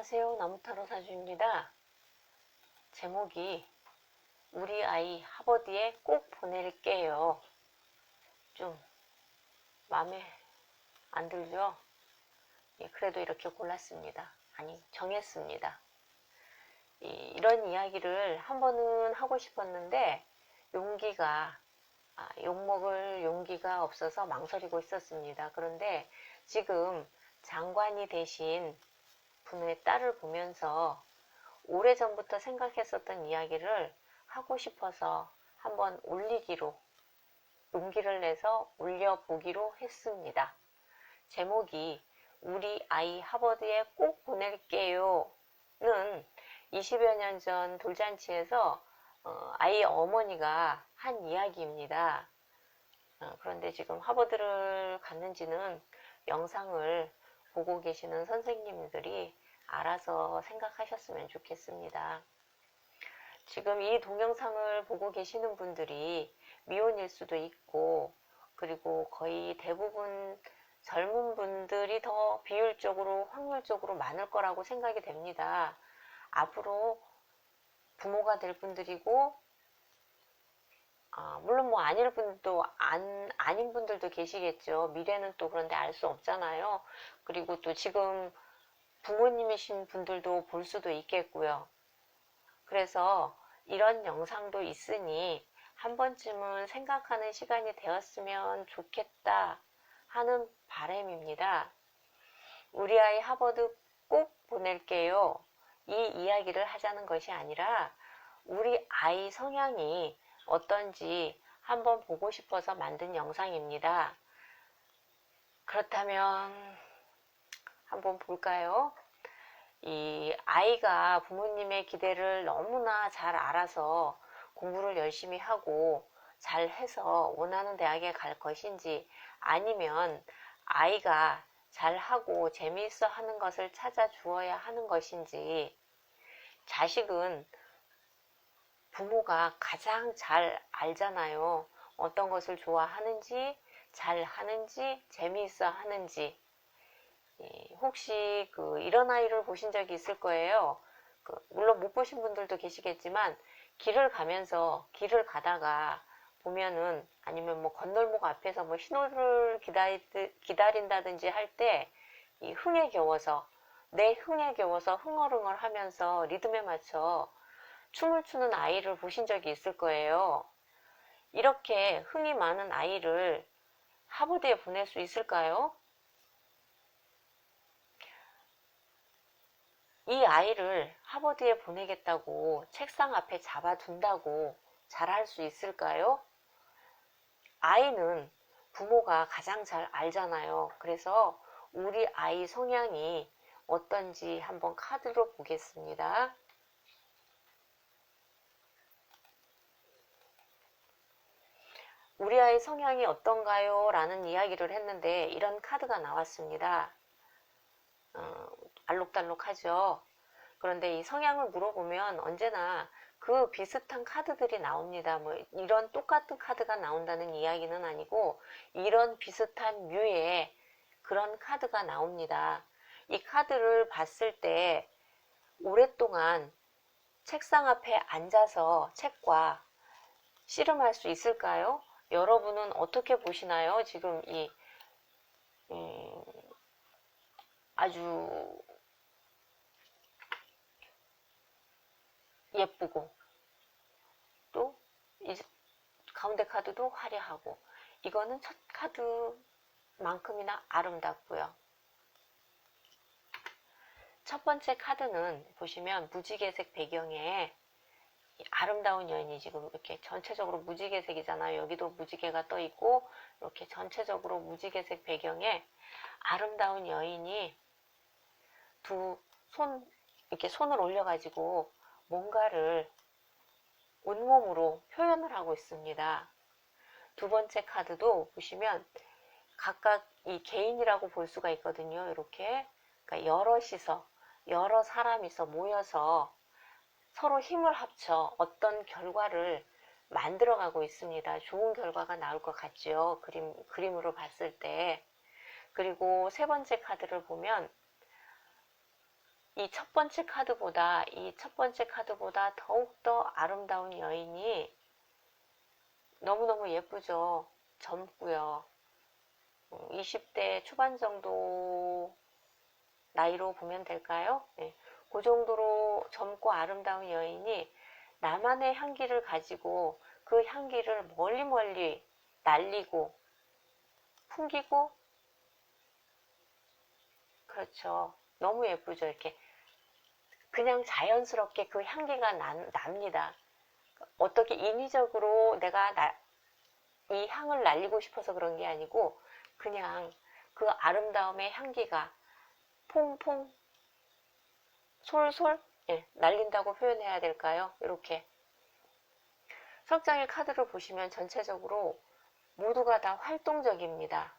안녕하세요. 나무타로 사주입니다. 제목이 우리 아이 하버드에 꼭 보낼게요. 좀 마음에 안 들죠? 예, 그래도 이렇게 골랐습니다. 아니, 정했습니다. 이, 이런 이야기를 한 번은 하고 싶었는데 용기가 아, 욕먹을 용기가 없어서 망설이고 있었습니다. 그런데 지금 장관이 되신 분의 딸을 보면서 오래전부터 생각했었던 이야기를 하고 싶어서 한번 올리기로 용기를 내서 올려보기로 했습니다. 제목이 우리 아이 하버드에 꼭 보낼게요 는 20여 년 전 돌잔치에서 어, 아이 어머니가 한 이야기입니다. 어, 그런데 지금 하버드를 갔는지는 영상을 보고 계시는 선생님들이 알아서 생각하셨으면 좋겠습니다. 지금 이 동영상을 보고 계시는 분들이 미혼일 수도 있고, 그리고 거의 대부분 젊은 분들이 더 비율적으로, 확률적으로 많을 거라고 생각이 됩니다. 앞으로 부모가 될 분들이고, 아, 물론 뭐 아닐 분도 안, 아닌 분들도 계시겠죠. 미래는 또 그런데 알 수 없잖아요. 그리고 또 지금 부모님이신 분들도 볼 수도 있겠고요. 그래서 이런 영상도 있으니 한 번쯤은 생각하는 시간이 되었으면 좋겠다 하는 바람입니다. 우리 아이 하버드 꼭 보낼게요. 이 이야기를 하자는 것이 아니라 우리 아이 성향이 어떤지 한번 보고 싶어서 만든 영상입니다. 그렇다면 한번 볼까요? 이 아이가 부모님의 기대를 너무나 잘 알아서 공부를 열심히 하고 잘 해서 원하는 대학에 갈 것인지 아니면 아이가 잘 하고 재미있어 하는 것을 찾아 주어야 하는 것인지 자식은 부모가 가장 잘 알잖아요. 어떤 것을 좋아하는지, 잘 하는지, 재미있어 하는지. 예, 혹시 그 이런 아이를 보신 적이 있을 거예요. 그 물론 못 보신 분들도 계시겠지만 길을 가면서 길을 가다가 보면은 아니면 뭐 건널목 앞에서 뭐 신호를 기다리, 기다린다든지 할 때 이 흥에 겨워서 내 흥에 겨워서 흥얼흥얼 하면서 리듬에 맞춰 춤을 추는 아이를 보신 적이 있을 거예요. 이렇게 흥이 많은 아이를 하버드에 보낼 수 있을까요? 이 아이를 하버드에 보내겠다고 책상 앞에 잡아둔다고 잘할 수 있을까요? 아이는 부모가 가장 잘 알잖아요. 그래서 우리 아이 성향이 어떤지 한번 카드로 보겠습니다. 우리 아이 성향이 어떤가요? 라는 이야기를 했는데 이런 카드가 나왔습니다. 어, 알록달록하죠. 그런데 이 성향을 물어보면 언제나 그 비슷한 카드들이 나옵니다. 뭐 이런 똑같은 카드가 나온다는 이야기는 아니고 이런 비슷한 뮤의 그런 카드가 나옵니다. 이 카드를 봤을 때 오랫동안 책상 앞에 앉아서 책과 씨름할 수 있을까요? 여러분은 어떻게 보시나요? 지금 이 음, 아주 예쁘고 또이 가운데 카드도 화려하고 이거는 첫 카드만큼이나 아름답고요. 첫 번째 카드는 보시면 무지개색 배경에 아름다운 여인이 지금 이렇게 전체적으로 무지개색이잖아요. 여기도 무지개가 떠 있고 이렇게 전체적으로 무지개색 배경에 아름다운 여인이 두 손 이렇게 손을 올려가지고 뭔가를 온몸으로 표현을 하고 있습니다. 두 번째 카드도 보시면 각각 이 개인이라고 볼 수가 있거든요. 이렇게 그러니까 여럿이서 여러 사람이서 모여서 서로 힘을 합쳐 어떤 결과를 만들어가고 있습니다. 좋은 결과가 나올 것 같죠. 그림, 그림으로 봤을 때. 그리고 세 번째 카드를 보면 이 첫 번째 카드보다 이 첫 번째 카드보다 더욱더 아름다운 여인이 너무너무 예쁘죠. 젊고요. 20대 초반 정도 나이로 보면 될까요? 네. 그 정도로 젊고 아름다운 여인이 나만의 향기를 가지고 그 향기를 멀리 멀리 날리고 풍기고 그렇죠. 너무 예쁘죠. 이렇게 그냥 자연스럽게 그 향기가 난, 납니다. 어떻게 인위적으로 내가 나, 이 향을 날리고 싶어서 그런 게 아니고 그냥 그 아름다움의 향기가 퐁퐁 솔솔 예, 날린다고 표현해야 될까요? 이렇게 석장의 카드를 보시면 전체적으로 모두가 다 활동적입니다.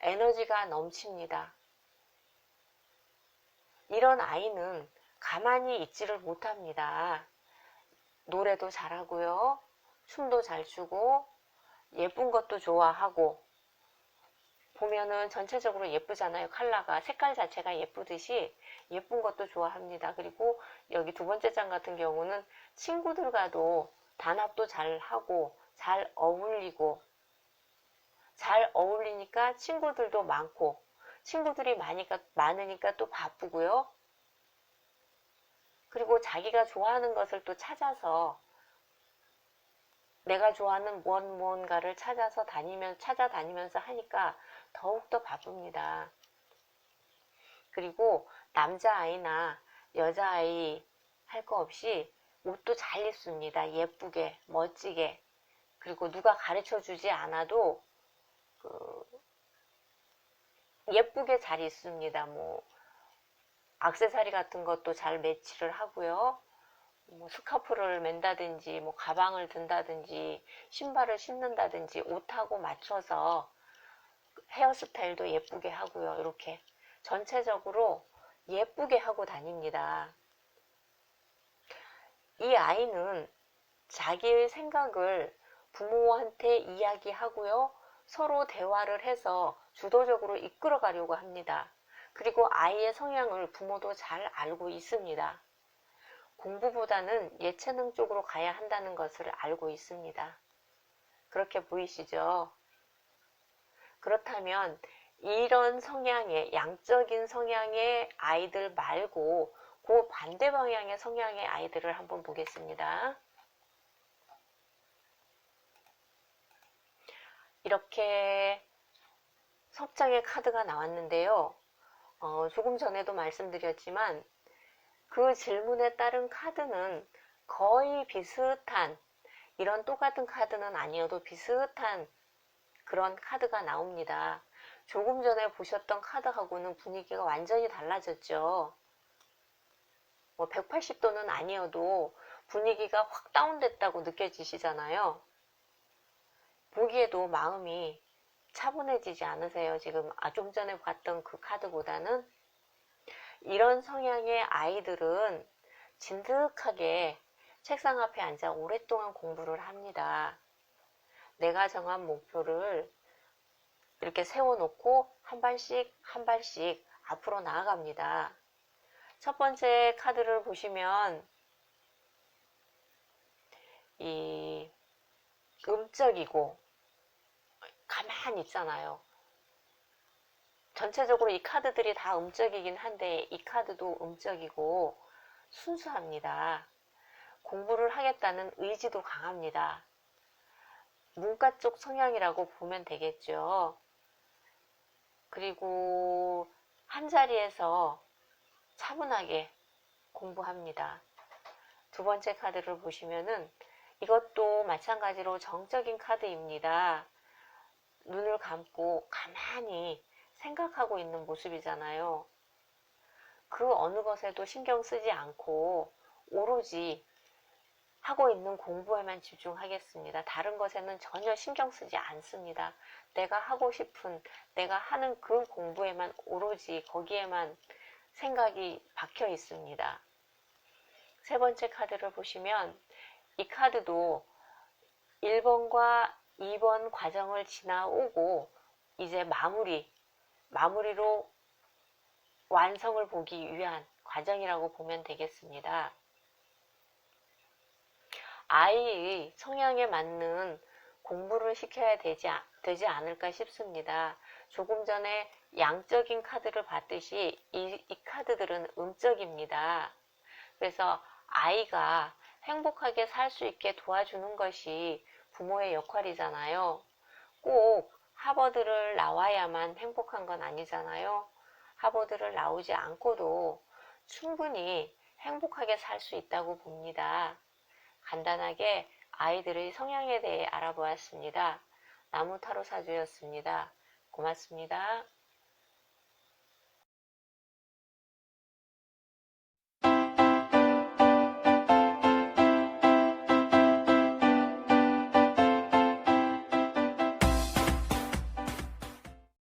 에너지가 넘칩니다. 이런 아이는 가만히 있지를 못합니다. 노래도 잘하고요. 춤도 잘 추고 예쁜 것도 좋아하고 보면은 전체적으로 예쁘잖아요. 컬러가 색깔 자체가 예쁘듯이 예쁜 것도 좋아합니다. 그리고 여기 두 번째 장 같은 경우는 친구들과도 단합도 잘 하고 잘 어울리고 잘 어울리니까 친구들도 많고 친구들이 많으니까, 많으니까 또 바쁘고요. 그리고 자기가 좋아하는 것을 또 찾아서 내가 좋아하는 무언 무언가를 찾아서 다니면 찾아다니면서 하니까 더욱더 바쁩니다. 그리고 남자아이나 여자아이 할 거 없이 옷도 잘 입습니다. 예쁘게, 멋지게. 그리고 누가 가르쳐 주지 않아도 그 예쁘게 잘 입습니다. 뭐 악세사리 같은 것도 잘 매치를 하고요. 뭐 스카프를 맨다든지 뭐 가방을 든다든지 신발을 신는다든지 옷하고 맞춰서 헤어스타일도 예쁘게 하고요. 이렇게 전체적으로 예쁘게 하고 다닙니다. 이 아이는 자기의 생각을 부모한테 이야기하고요. 서로 대화를 해서 주도적으로 이끌어 가려고 합니다. 그리고 아이의 성향을 부모도 잘 알고 있습니다. 공부보다는 예체능 쪽으로 가야 한다는 것을 알고 있습니다. 그렇게 보이시죠? 그렇다면 이런 성향의 양적인 성향의 아이들 말고 그 반대 방향의 성향의 아이들을 한번 보겠습니다. 이렇게 석장의 카드가 나왔는데요. 어, 조금 전에도 말씀드렸지만 그 질문에 따른 카드는 거의 비슷한 이런 똑같은 카드는 아니어도 비슷한 그런 카드가 나옵니다. 조금 전에 보셨던 카드하고는 분위기가 완전히 달라졌죠. 뭐 180도는 아니어도 분위기가 확 다운됐다고 느껴지시잖아요. 보기에도 마음이 차분해지지 않으세요? 지금 아, 좀 전에 봤던 그 카드보다는 이런 성향의 아이들은 진득하게 책상 앞에 앉아 오랫동안 공부를 합니다. 내가 정한 목표를 이렇게 세워놓고 한 발씩 한 발씩 앞으로 나아갑니다. 첫 번째 카드를 보시면 이 음적이고 가만히 있잖아요. 전체적으로 이 카드들이 다 음적이긴 한데 이 카드도 음적이고 순수합니다. 공부를 하겠다는 의지도 강합니다. 문과 쪽 성향이라고 보면 되겠죠. 그리고 한 자리에서 차분하게 공부합니다. 두 번째 카드를 보시면은 이것도 마찬가지로 정적인 카드입니다. 눈을 감고 가만히 생각하고 있는 모습이잖아요. 그 어느 것에도 신경 쓰지 않고 오로지 하고 있는 공부에만 집중하겠습니다. 다른 것에는 전혀 신경 쓰지 않습니다. 내가 하고 싶은, 내가 하는 그 공부에만 오로지 거기에만 생각이 박혀 있습니다. 세 번째 카드를 보시면 이 카드도 1번과 2번 과정을 지나오고 이제 마무리, 마무리로 완성을 보기 위한 과정이라고 보면 되겠습니다. 아이의 성향에 맞는 공부를 시켜야 되지, 아- 되지 않을까 싶습니다. 조금 전에 양적인 카드를 봤듯이 이, 이 카드들은 음적입니다. 그래서 아이가 행복하게 살 수 있게 도와주는 것이 부모의 역할이잖아요. 꼭 하버드를 나와야만 행복한 건 아니잖아요. 하버드를 나오지 않고도 충분히 행복하게 살 수 있다고 봅니다. 간단하게 아이들의 성향에 대해 알아보았습니다. 나무타로 사주였습니다. 고맙습니다.